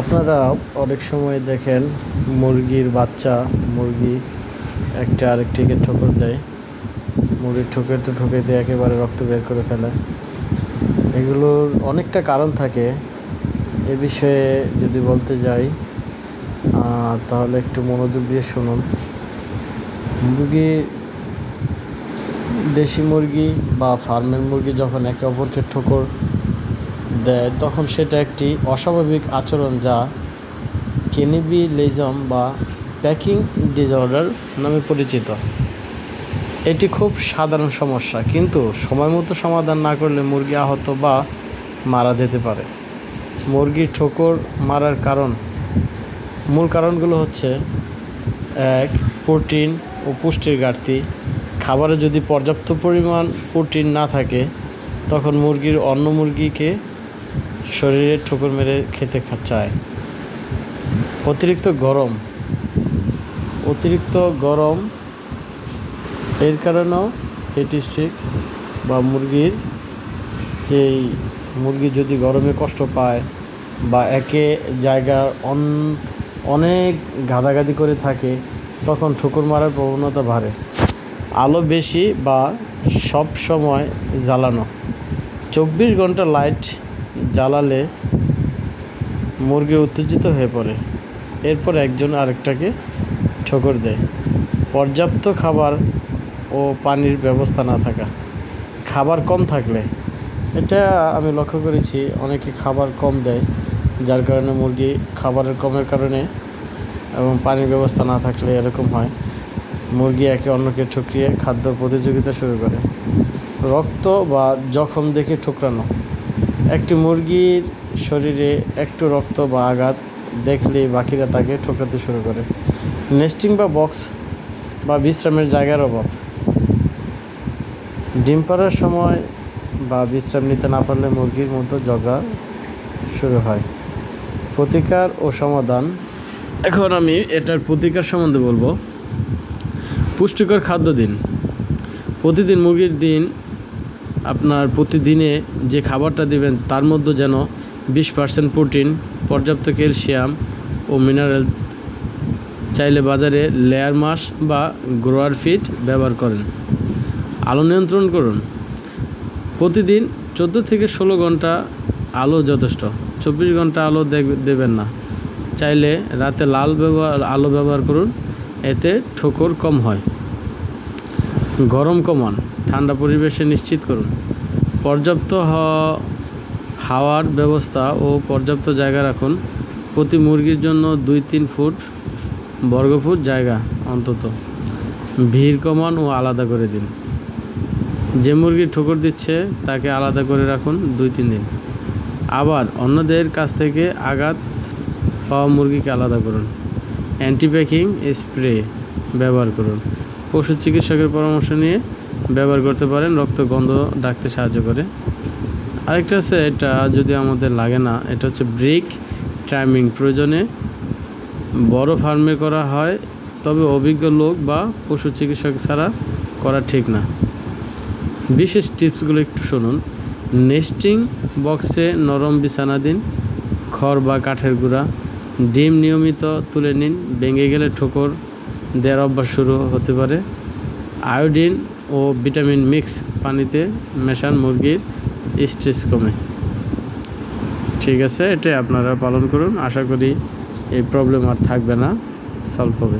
আপনারা অনেক সময় দেখেন মুরগির বাচ্চা, মুরগি একটা আরেকটিকে ঠোকর দেয়। মুরগির ঠোকরতে ঠোকেতে একেবারে রক্ত বের করে ফেলে। এগুলোর অনেকটা কারণ থাকে। এ বিষয়ে যদি বলতে যাই তাহলে একটু মনোযোগ দিয়ে শুনুন। মুরগি, দেশি মুরগি বা ফার্মের মুরগি যখন একে অপরকে ঠোকর দেয়, তখন সেটা একটি অস্বাভাবিক আচরণ যা কেনিবিলিজম বা প্যাকিং ডিসঅর্ডার নামে পরিচিত। এটি খুব সাধারণ সমস্যা, কিন্তু সময় মতো সমাধান না করলে মুরগি আহত বা মারা যেতে পারে। মুরগির ঠোকর মারার কারণ, মূল কারণগুলো হচ্ছে, এক, প্রোটিন ও পুষ্টির ঘাটতি। খাবারে যদি পর্যাপ্ত পরিমাণ প্রোটিন না থাকে, তখন মুরগির অন্য মুরগিকে শরীরে ঠোকর মেরে খেতে চায়। অতিরিক্ত গরম। অতিরিক্ত গরম, এর কারণেও এটি স্ট্রিক বা মুরগির যেই মুরগি যদি গরমে কষ্ট পায় বা একে জায়গার অন অনেক গাদাগাদি করে থাকে, তখন ঠুকুর মারার প্রবণতা বাড়ে। আলো বেশি বা সব সময় জ্বালানো। চব্বিশ ঘণ্টা লাইট জ্বালালে মুরগি উত্তেজিত হয়ে পড়ে। এরপর একজন আরেকটাকে ঠোকর দেয়। পর্যাপ্ত খাবার ও পানির ব্যবস্থা না থাকা। খাবার কম থাকলে, এটা আমি লক্ষ্য করেছি, অনেকে খাবার কম দেয়, যার কারণে মুরগি খাবারের কমের কারণে এবং পানির ব্যবস্থা না থাকলে এরকম হয়। মুরগি একে অন্যকে ঠুকরিয়ে খাদ্য প্রতিযোগিতা শুরু করে। রক্ত বা জখম দেখে ঠুকরানো। একটি মুরগির শরীরে একটু রক্ত বা আঘাত দেখলেই বাকিরা তাকে ঠোকাতে শুরু করে। নেস্টিং বা বক্স বা বিশ্রামের জায়গার অভাব। ডিম পাড়ার সময় বা বিশ্রাম নিতে না পারলে মুরগির মধ্যে ঝগড়া শুরু হয়। প্রতিকার ও সমাধান। এখন আমি এটার প্রতিকার সম্বন্ধে বলব। পুষ্টিকর খাদ্য দিন প্রতিদিন মুরগির দিন আপনার প্রতিদিনে যে খাবারটা দিবেন, তার মধ্যে যেন বিশ পার্সেন্ট প্রোটিন, পর্যাপ্ত ক্যালসিয়াম ও মিনারেল চাইলে বাজারে লেয়ার মাস বা গ্রোয়ার ফিট ব্যবহার করেন। আলো নিয়ন্ত্রণ করুন। প্রতিদিন চোদ্দ থেকে ষোলো ঘণ্টা আলো যথেষ্ট। চব্বিশ ঘণ্টা আলো দেবেন না। চাইলে রাতে লাল ব্যবহার আলো ব্যবহার করুন। এতে ঠোকর কম হয়। গরম কমান, ঠান্ডা পরিবেশে নিশ্চিত করুন। পর্যাপ্ত হাওয়ার ব্যবস্থা ও পর্যাপ্ত জায়গা রাখুন। প্রতি মুরগির জন্য দুই তিন ফুট বর্গফুট জায়গা অন্তত। ভিড় কমান ও আলাদা করে দিন। যে মুরগি ঠোকর দিচ্ছে, তাকে আলাদা করে রাখুন দুই তিন দিন। আবার অন্যদের কাছ থেকে আঘাত পাওয়া মুরগিকে আলাদা করুন। অ্যান্টিপ্যাকিং স্প্রে ব্যবহার করুন। পশু চিকিৎসকের পরামর্শ নিয়ে ব্যবহার করতে পারেন, রক্ত, গন্ধ ডাকতে সাহায্য করে। আরেকটা আছে, এটা যদি আমাদের লাগে না, এটা হচ্ছে ব্রিক টাইমিং প্রয়োজনে বড় ফার্মে করা হয়, তবে অভিজ্ঞ লোক বা পশু চিকিৎসক ছাড়া করা ঠিক না। বিশেষ টিপসগুলো একটু শুনুন। নেস্টিং বক্সে নরম বিছানা দিন, খড় বা কাঠের গুঁড়া। ডিম নিয়মিত তুলে নিন, ভেঙে গেলে ঠোকর দেওয়ার অভ্যাস শুরু হতে পারে। আয়োডিন ও ভিটামিন মিক্স পানিতে মেশান মুরগির স্ট্রেস কমে। ঠিক আছে, এটাই আপনারা পালন করুন। আশা করি এই প্রবলেম আর থাকবে না, সলভ হবে।